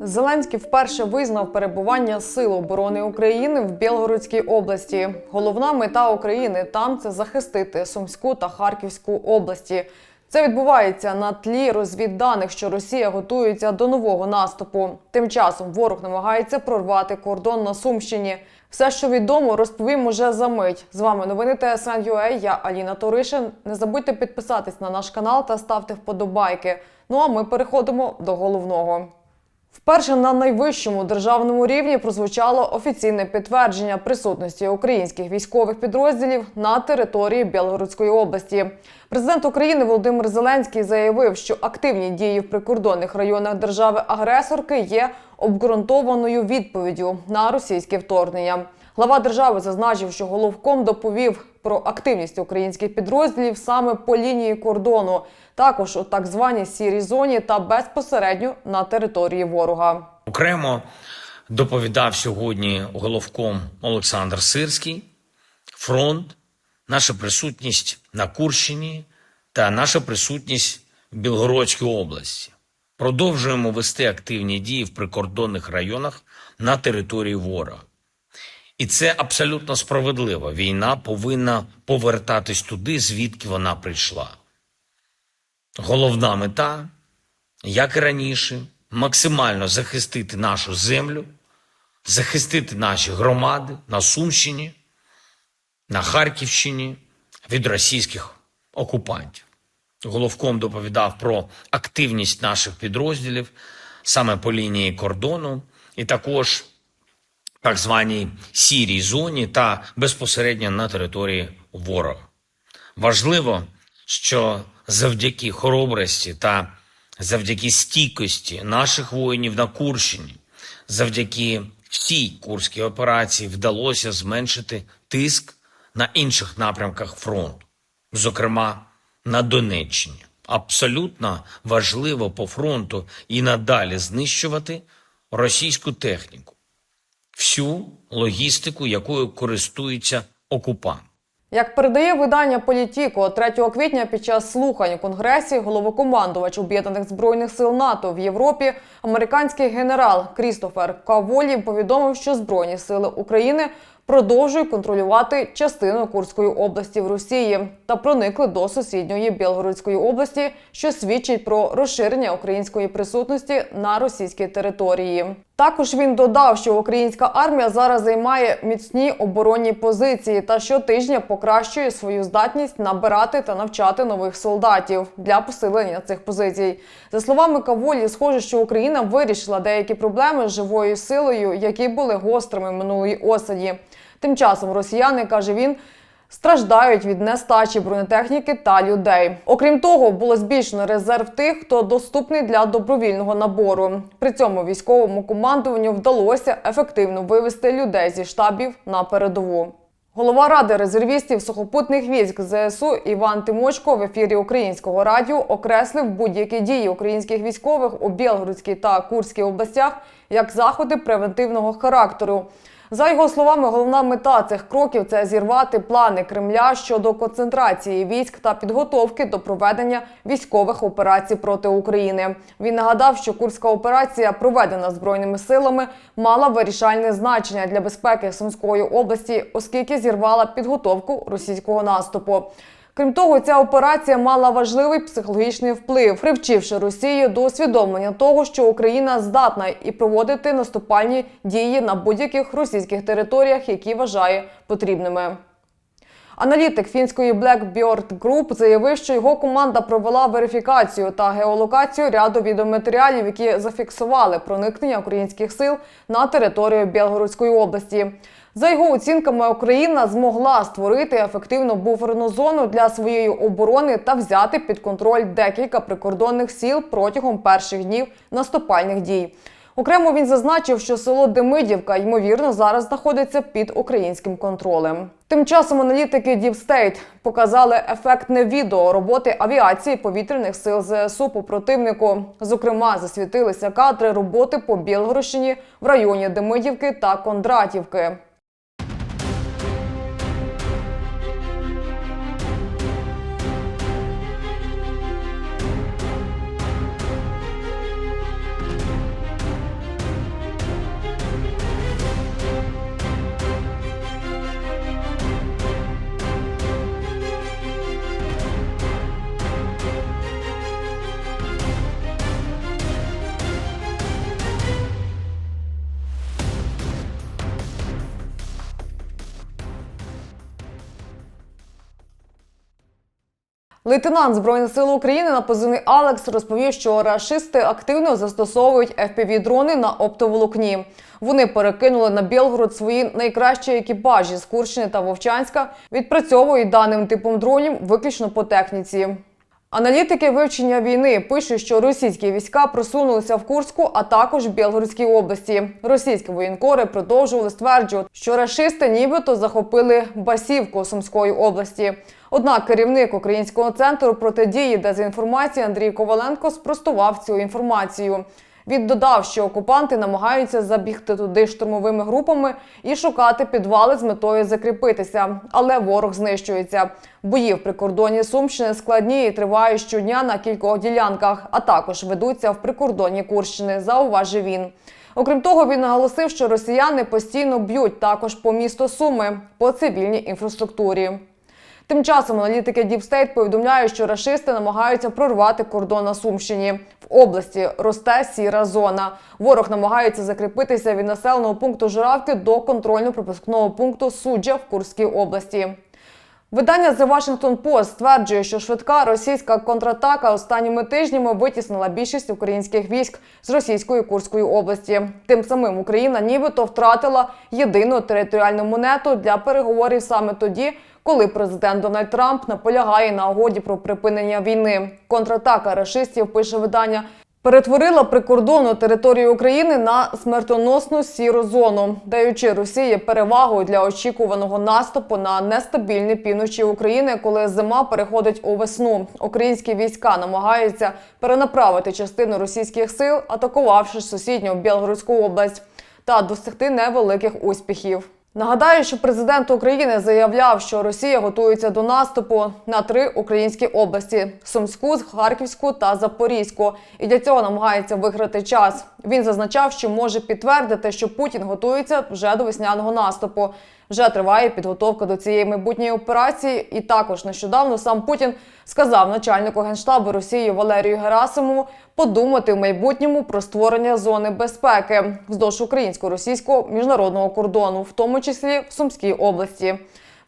Зеленський вперше визнав перебування Сил оборони України в Білгородській області. Головна мета України там це захистити Сумську та Харківську області. Це відбувається на тлі розвідданих, що Росія готується до нового наступу. Тим часом ворог намагається прорвати кордон на Сумщині. Все, що відомо, розповім уже за мить. З вами новини ТСН.UA, Я Аліна Torишин. Не забудьте підписатись на наш канал та ставте вподобайки. Ну а ми переходимо до головного. Вперше на найвищому державному рівні прозвучало офіційне підтвердження присутності українських військових підрозділів на території Білгородської області. Президент України Володимир Зеленський заявив, що активні дії в прикордонних районах держави-агресорки є обґрунтованою відповіддю на російське вторгнення. Глава держави зазначив, що головком доповів про активність українських підрозділів саме по лінії кордону, також у так званій сірій зоні та безпосередньо на території ворога. Окремо доповідав сьогодні головком Олександр Сирський, фронт, наша присутність на Курщині та наша присутність в Білгородській області. Продовжуємо вести активні дії в прикордонних районах на території ворога. І це абсолютно справедливо. Війна повинна повертатись туди, звідки вона прийшла. Головна мета як і раніше, максимально захистити нашу землю, захистити наші громади на Сумщині, на Харківщині від російських окупантів. Головком доповідав про активність наших підрозділів саме по лінії кордону, і також так званій сірій зоні та безпосередньо на території ворога. Важливо, що завдяки хоробрості та завдяки стійкості наших воїнів на Курщині, завдяки всій курській операції вдалося зменшити тиск на інших напрямках фронту, зокрема на Донеччині. Абсолютно важливо по фронту і надалі знищувати російську техніку, всю логістику, якою користується окупант. Як передає видання Політіко, 3 квітня під час слухань у Конгресі головокомандувач Об'єднаних збройних сил НАТО в Європі, американський генерал Крістофер Каволі повідомив, що Збройні сили України продовжують контролювати частину Курської області в Росії та проникли до сусідньої Білгородської області, що свідчить про розширення української присутності на російській території. Також він додав, що українська армія зараз займає міцні оборонні позиції та щотижня покращує свою здатність набирати та навчати нових солдатів для посилення цих позицій. За словами Каволі, схоже, що Україна вирішила деякі проблеми з живою силою, які були гострими минулої осені. Тим часом росіяни каже він. Страждають від нестачі бронетехніки та людей. Окрім того, було збільшено резерв тих, хто доступний для добровільного набору. При цьому військовому командуванню вдалося ефективно вивести людей зі штабів на передову. Голова ради резервістів сухопутних військ ЗСУ Іван Тимочко в ефірі українського радіо окреслив будь-які дії українських військових у Білгородській та Курській областях як заходи превентивного характеру. За його словами, головна мета цих кроків це зірвати плани Кремля щодо концентрації військ та підготовки до проведення військових операцій проти України. Він нагадав, що курська операція, проведена збройними силами, мала вирішальне значення для безпеки Сумської області, оскільки зірвала підготовку російського наступу. Крім того, ця операція мала важливий психологічний вплив, привчивши Росію до усвідомлення того, що Україна здатна і проводити наступальні дії на будь-яких російських територіях, які вважає потрібними. Аналітик фінської Blackbird Group заявив, що його команда провела верифікацію та геолокацію ряду відеоматеріалів, які зафіксували проникнення українських сил на територію Білгородської області. За його оцінками, Україна змогла створити ефективну буферну зону для своєї оборони та взяти під контроль декілька прикордонних сіл протягом перших днів наступальних дій. Окремо він зазначив, що село Демидівка ймовірно зараз знаходиться під українським контролем. Тим часом аналітики Deep State показали ефектне відео роботи авіації повітряних сил ЗСУ по противнику. Зокрема, засвітилися кадри роботи по Білгородщині в районі Демидівки та Кондратівки. Лейтенант Збройних сил України на позивний Алекс розповів, що рашисти активно застосовують FPV-дрони на оптоволокні. Вони перекинули на Білгород свої найкращі екіпажі з Курщини та Вовчанська, відпрацьовують даним типом дронів виключно по техніці. Аналітики вивчення війни пишуть, що російські війська просунулися в Курську, а також в Білгородській області. Російські воєнкори продовжували стверджувати, що рашисти нібито захопили Басівку Сумської області. Однак керівник Українського центру протидії дезінформації Андрій Коваленко спростував цю інформацію. Він додав, що окупанти намагаються забігти туди штурмовими групами і шукати підвали з метою закріпитися, але ворог знищується. Бої в прикордонні Сумщини складні і тривають щодня на кількох ділянках, а також ведуться в прикордонні Курщини. Зауважив він. Окрім того, він наголосив, що росіяни постійно б'ють також по місту Суми по цивільній інфраструктурі. Тим часом аналітики Діпстейт повідомляють, що рашисти намагаються прорвати кордон на Сумщині. В області росте сіра зона. Ворог намагається закріпитися від населеного пункту Журавки до контрольно-пропускного пункту Суджа в Курській області. Видання The Washington Post стверджує, що швидка російська контратака останніми тижнями витіснила більшість українських військ з російської Курської області. Тим самим Україна нібито втратила єдину територіальну монету для переговорів саме тоді, коли президент Дональд Трамп наполягає на угоді про припинення війни. Контратака рашистів пише видання. Перетворила прикордонну територію України на смертоносну сіру зону, даючи Росії перевагу для очікуваного наступу на нестабільні півночі України, коли зима переходить у весну. Українські війська намагаються перенаправити частину російських сил, атакувавши сусідню Білгородську область, та досягти невеликих успіхів. Нагадаю, що президент України заявляв, що Росія готується до наступу на три українські області: Сумську, Харківську та Запорізьку, і для цього намагається виграти час. Він зазначав, що може підтвердити, що Путін готується вже до весняного наступу. Вже триває підготовка до цієї майбутньої операції, і також нещодавно сам Путін сказав начальнику генштабу Росії Валерію Герасимову подумати в майбутньому про створення зони безпеки вздовж українсько-російського міжнародного кордону, в тому числі в Сумській області.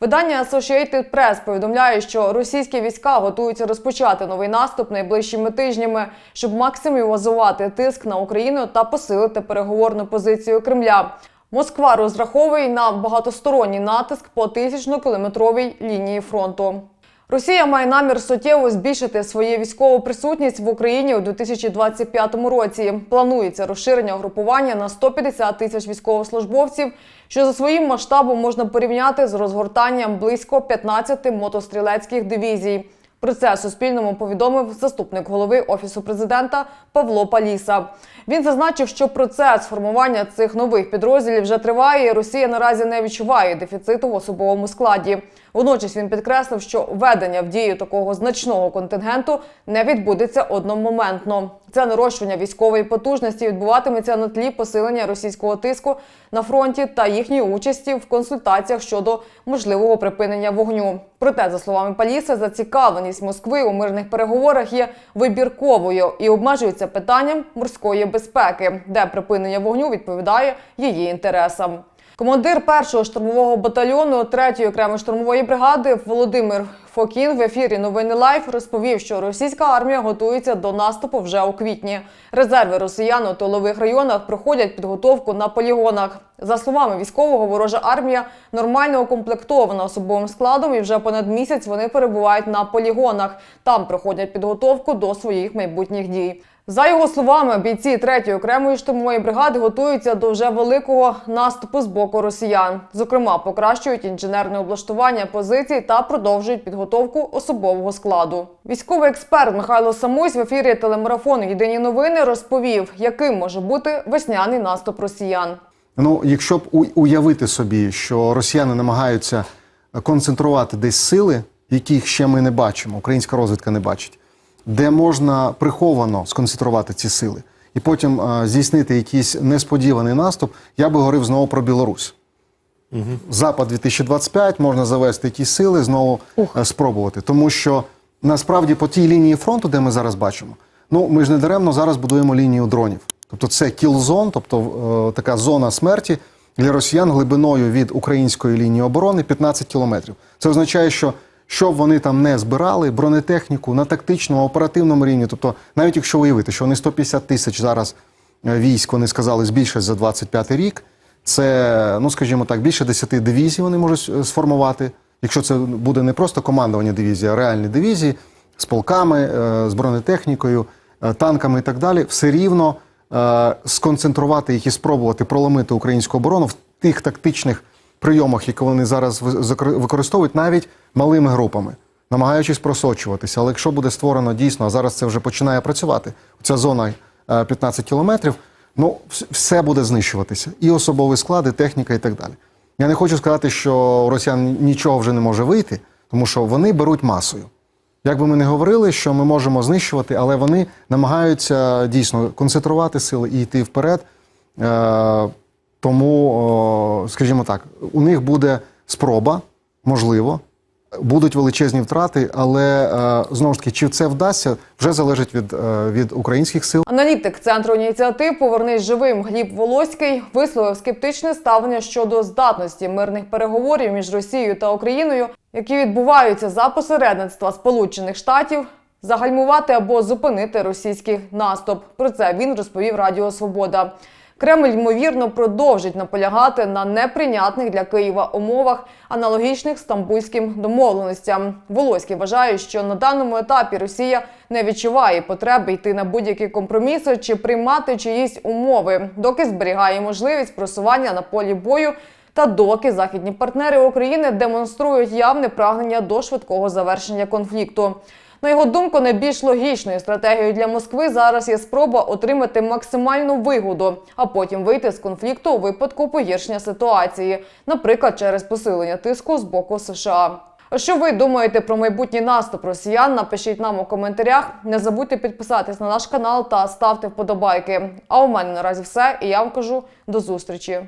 Видання Associated Press повідомляє, що російські війська готуються розпочати новий наступ найближчими тижнями, щоб максимізувати тиск на Україну та посилити переговорну позицію Кремля. Москва розраховує на багатосторонній натиск по тисячно-кілометровій лінії фронту. Росія має намір суттєво збільшити свою військову присутність в Україні у 2025 році. Планується розширення угрупування на 150 тисяч військовослужбовців, що за своїм масштабом можна порівняти з розгортанням близько 15 мотострілецьких дивізій. Про це Суспільному повідомив заступник голови офісу президента Павло Паліса. Він зазначив, що процес формування цих нових підрозділів вже триває. і Росія наразі не відчуває дефіциту в особовому складі. Водночас він підкреслив, що введення в дію такого значного контингенту не відбудеться одномоментно. Це нарощування військової потужності відбуватиметься на тлі посилення російського тиску на фронті та їхньої участі в консультаціях щодо можливого припинення вогню. Проте, за словами Паліса, зацікавленість Москви у мирних переговорах є вибірковою і обмежується питанням морської безпеки, де припинення вогню відповідає її інтересам. Командир першого штурмового батальйону 3-ї окремої штурмової бригади Володимир Фокін в ефірі Новини Лайф розповів, що російська армія готується до наступу вже у квітні. Резерви росіян у тилових районах проходять підготовку на полігонах. За словами військового, ворожа армія нормально укомплектована особовим складом, і вже понад місяць вони перебувають на полігонах. Там проходять підготовку до своїх майбутніх дій. За його словами, бійці 3-ї окремої штурмової бригади готуються до вже великого наступу з боку росіян. Зокрема, покращують інженерне облаштування позицій та продовжують підготовку особового складу. Військовий експерт Михайло Самусь в ефірі телемарафону Єдині новини розповів, яким може бути весняний наступ росіян. Ну, якщо б уявити собі, що росіяни намагаються концентрувати десь сили, яких ще ми не бачимо, українська розвідка не бачить, де можна приховано сконцентрувати ці сили, і потім е, здійснити якийсь несподіваний наступ, я би говорив знову про Білорусь. Запад 2025 можна завести ті сили, знову е, спробувати. Тому що насправді по тій лінії фронту, де ми зараз бачимо, ну ми ж не даремно зараз будуємо лінію дронів. Тобто це кілзон, тобто е, така зона смерті для росіян глибиною від української лінії оборони 15 кілометрів. Це означає, що Щоб вони там не збирали бронетехніку на тактичному оперативному рівні, тобто навіть якщо уявити, що вони 150 тисяч зараз е, військ, вони сказали, збільшать за 25 рік. Це, ну скажімо так, більше 10 дивізій вони можуть е, сформувати. Якщо це буде не просто командування дивізії, а реальні дивізії з полками, е, з бронетехнікою, танками і так далі, все рівно сконцентрувати їх і спробувати проломити українську оборону в тих тактичних прийомах, які вони зараз ви- використовують, навіть малими групами, намагаючись просочуватися. Але якщо буде створено дійсно, а зараз це вже починає працювати, ця зона е, 15 кілометрів, ну все буде знищуватися. І особовий склад, і техніка, і так далі. Я не хочу сказати, що росіян нічого вже не може вийти, тому що вони беруть масою. Як би ми не говорили, що ми можемо знищувати, але вони намагаються дійсно концентрувати сили і йти вперед. Е, тому, скажімо так, у них буде спроба, можливо, будуть величезні втрати, але е, знову ж таки, чи це вдасться, вже залежить від, е, від українських сил. Аналітик центру ініціатив Повернись живим Гліб Волоський висловив скептичне ставлення щодо здатності мирних переговорів між Росією та Україною, які відбуваються за посередництва Сполучених Штатів, загальмувати або зупинити російський наступ. Про це він розповів Радіо Свобода. Кремль ймовірно продовжить наполягати на неприйнятних для Києва умовах, аналогічних стамбульським домовленостям. Волоський вважає, що на даному етапі Росія не відчуває потреби йти на будь-які компроміси чи приймати чиїсь умови, доки зберігає можливість просування на полі бою. Та доки західні партнери України демонструють явне прагнення до швидкого завершення конфлікту. На його думку, найбільш логічною стратегією для Москви зараз є спроба отримати максимальну вигоду, а потім вийти з конфлікту у випадку погіршення ситуації, наприклад, через посилення тиску з боку США. А що ви думаєте про майбутній наступ росіян? Напишіть нам у коментарях. Не забудьте підписатись на наш канал та ставте вподобайки. А у мене наразі все, і я вам кажу до зустрічі.